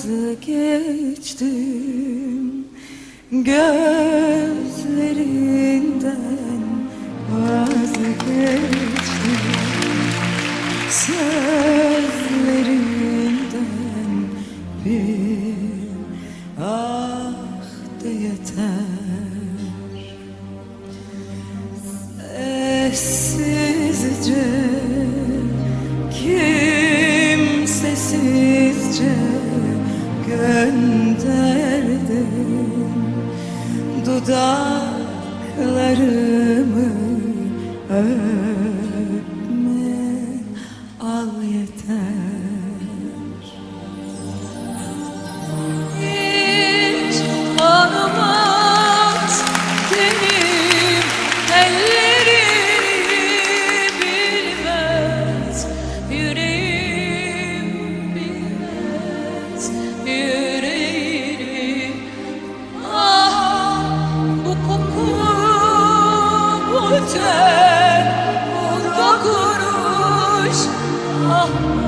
Vazgeçtim gözlerinden. Vazgeçtim sözlerinden. Bir ah de yeter Dudaklarımı öpme Ah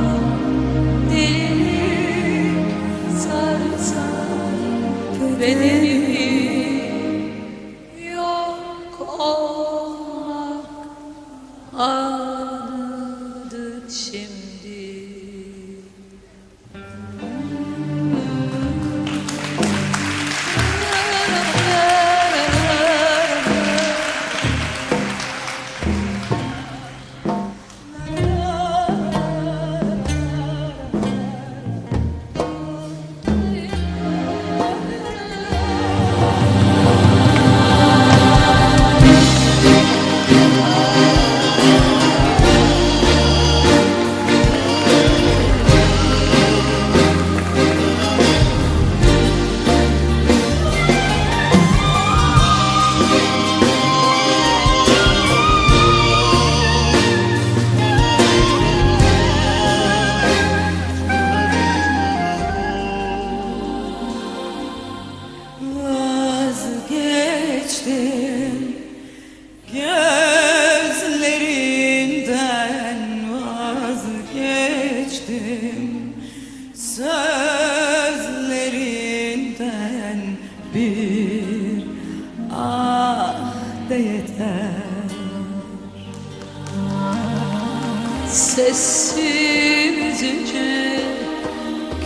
Vazgeçtim gözlerinden vazgeçtim. Sözlerinden bir ah de yeter. Sessizce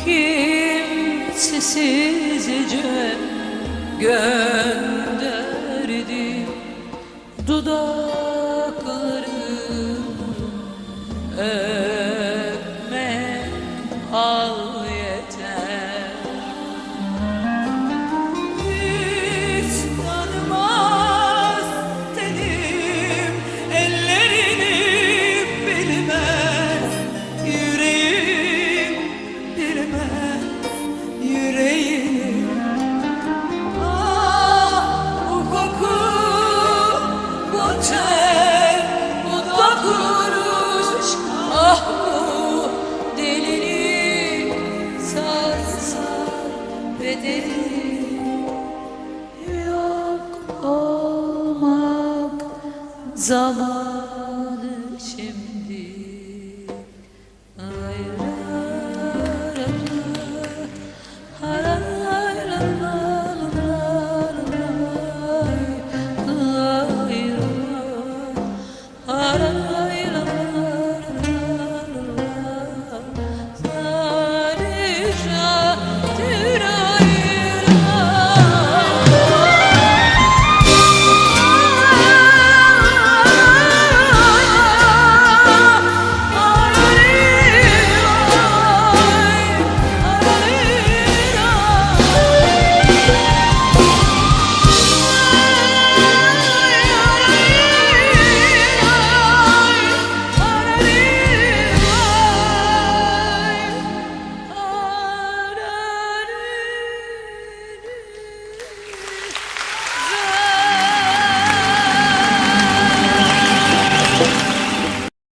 kimsesizce dudaklarım. Ee, biter da kuruş ah bu delili sar sar yok olmak zaman.